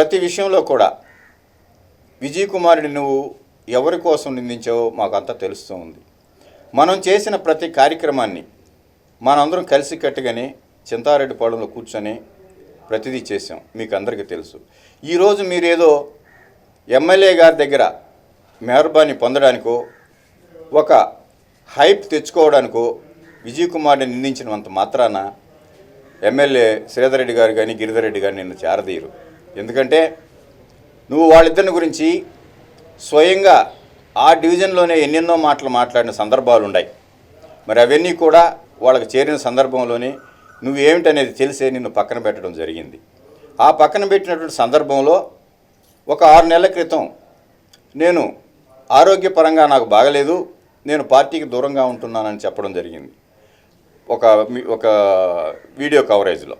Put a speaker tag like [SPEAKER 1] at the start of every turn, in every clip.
[SPEAKER 1] ప్రతి విషయంలో కూడా విజయ్ కుమారుడి నువ్వు ఎవరి కోసం నిందించావో మాకంతా తెలుస్తూ ఉంది. మనం చేసిన ప్రతి కార్యక్రమాన్ని మనందరం కలిసికట్టుగానే చింతారెడ్డి పాలెంలో కూర్చొని ప్రతిదీ చేసాం మీకు అందరికీ తెలుసు. ఈరోజు మీరేదో ఎమ్మెల్యే గారి దగ్గర మెహర్బానీ పొందడానికో ఒక హైప్ తెచ్చుకోవడానికో విజయ్ కుమార్ని నిందించినంత మాత్రాన ఎమ్మెల్యే శ్రీధర్ రెడ్డి గారు కానీ గిరిధర్ రెడ్డి గారు నిన్ను చేరదీయరు. ఎందుకంటే నువ్వు వాళ్ళిద్దరిని గురించి స్వయంగా ఆ డివిజన్లోనే ఎన్నెన్నో మాటలు మాట్లాడిన సందర్భాలు ఉన్నాయి. మరి అవన్నీ కూడా వాళ్ళకి చేరిన సందర్భంలోనే నువ్వు ఏమిటనేది తెలిసే నిన్ను పక్కన పెట్టడం జరిగింది. ఆ పక్కన పెట్టినటువంటి సందర్భంలో ఒక ఆరు నెలల క్రితం నేను ఆరోగ్యపరంగా నాకు బాగలేదు నేను పార్టీకి దూరంగా ఉంటున్నానని చెప్పడం జరిగింది. ఒక మీ- ఒక వీడియో కవరేజ్లో.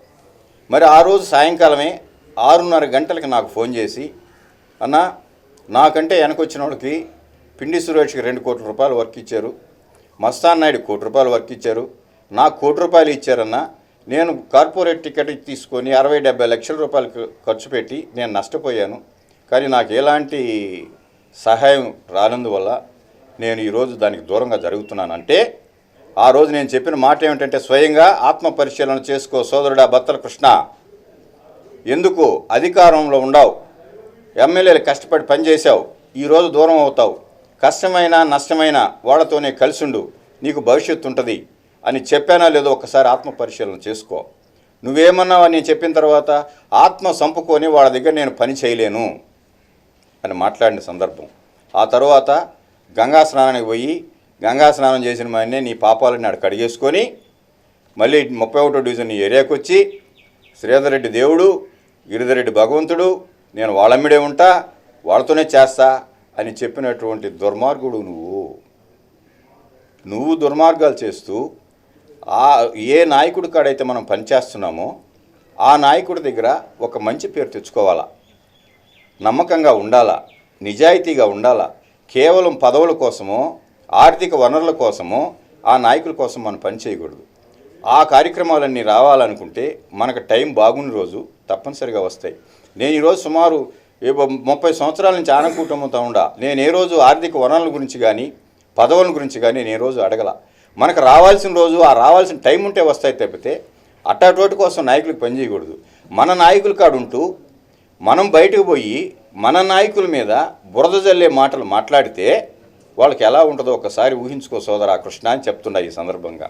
[SPEAKER 1] మరి ఆ రోజు సాయంకాలమే ఆరున్నర గంటలకు నాకు ఫోన్ చేసి అన్న నాకంటే వెనకొచ్చిన వాళ్ళకి పిండి సురేష్కి రెండు కోట్ల రూపాయలు వర్క్ ఇచ్చారు మస్తాన్ నాయుడు కోటి రూపాయలు వర్క్ ఇచ్చారు నాకు కోటి రూపాయలు ఇచ్చారన్న నేను కార్పొరేట్ టికెట్ తీసుకొని అరవై డెబ్బై లక్షల రూపాయలు ఖర్చు పెట్టి నేను నష్టపోయాను కానీ నాకు ఎలాంటి సహాయం రానందువల్ల నేను ఈరోజు దానికి దూరంగా జరుగుతున్నాను. అంటే ఆ రోజు నేను చెప్పిన మాట ఏమిటంటే స్వయంగా ఆత్మ పరిశీలన చేసుకో సోదరుడా బత్తల కృష్ణ. ఎందుకు అధికారంలో ఉండవు? ఎమ్మెల్యేలు కష్టపడి పనిచేశావు ఈరోజు దూరం అవుతావు. కష్టమైనా నష్టమైనా వాళ్ళతోనే కలిసిండు నీకు భవిష్యత్తు ఉంటుంది. అని చెప్పానా లేదో ఒకసారి ఆత్మ పరిశీలన చేసుకో. నువ్వేమన్నావు అని నేను చెప్పిన తర్వాత? ఆత్మ సంపుకొని వాళ్ళ దగ్గర నేను పని చేయలేను. అని మాట్లాడిన సందర్భం. ఆ తర్వాత గంగా స్నానానికి పోయి గంగా స్నానం చేసిన మాన్నే నీ పాపాలని ఆడ కడిగేసుకొని మళ్ళీ ముప్పై ఒకటో డివిజన్ నీ ఏరియాకి వచ్చి శ్రీధర్ రెడ్డి దేవుడు గిరిధరెడ్డి భగవంతుడు నేను వాళ్ళమ్మిడే ఉంటా వాళ్ళతోనే చేస్తా అని చెప్పినటువంటి దుర్మార్గుడు నువ్వు. నువ్వు దుర్మార్గాలు చేస్తూ ఆ ఏ నాయకుడి కాడైతే మనం పనిచేస్తున్నామో ఆ నాయకుడి దగ్గర ఒక మంచి పేరు తెచ్చుకోవాలా? నమ్మకంగా ఉండాలా? నిజాయితీగా ఉండాలా? కేవలం పదవుల కోసమో ఆర్థిక వనరుల కోసమో ఆ నాయకుల కోసం మనం పని చేయకూడదు. ఆ కార్యక్రమాలన్నీ రావాలనుకుంటే మనకు టైం బాగున్న రోజు తప్పనిసరిగా వస్తాయి. నేను ఈరోజు సుమారు ముప్పై సంవత్సరాల నుంచి ఆనకూటముతో ఉండా. నేను ఏ రోజు ఆర్థిక వనరుల గురించి కానీ పదవుల గురించి కానీ నేను ఏ రోజు అడగల. మనకు రావాల్సిన రోజు ఆ రావాల్సిన టైం ఉంటే వస్తాయి తప్పితే అట్టాటోటి కోసం నాయకులకు పనిచేయకూడదు మన నాయకుల కాడుంటూ మనం బయటకు పోయి మన నాయకుల మీద బురద జల్లే మాటలు మాట్లాడితే వాళ్ళకి ఎలా ఉంటుందో ఒకసారి ఊహించుకో సోదరా కృష్ణ అని చెప్తున్నా ఈ సందర్భంగా.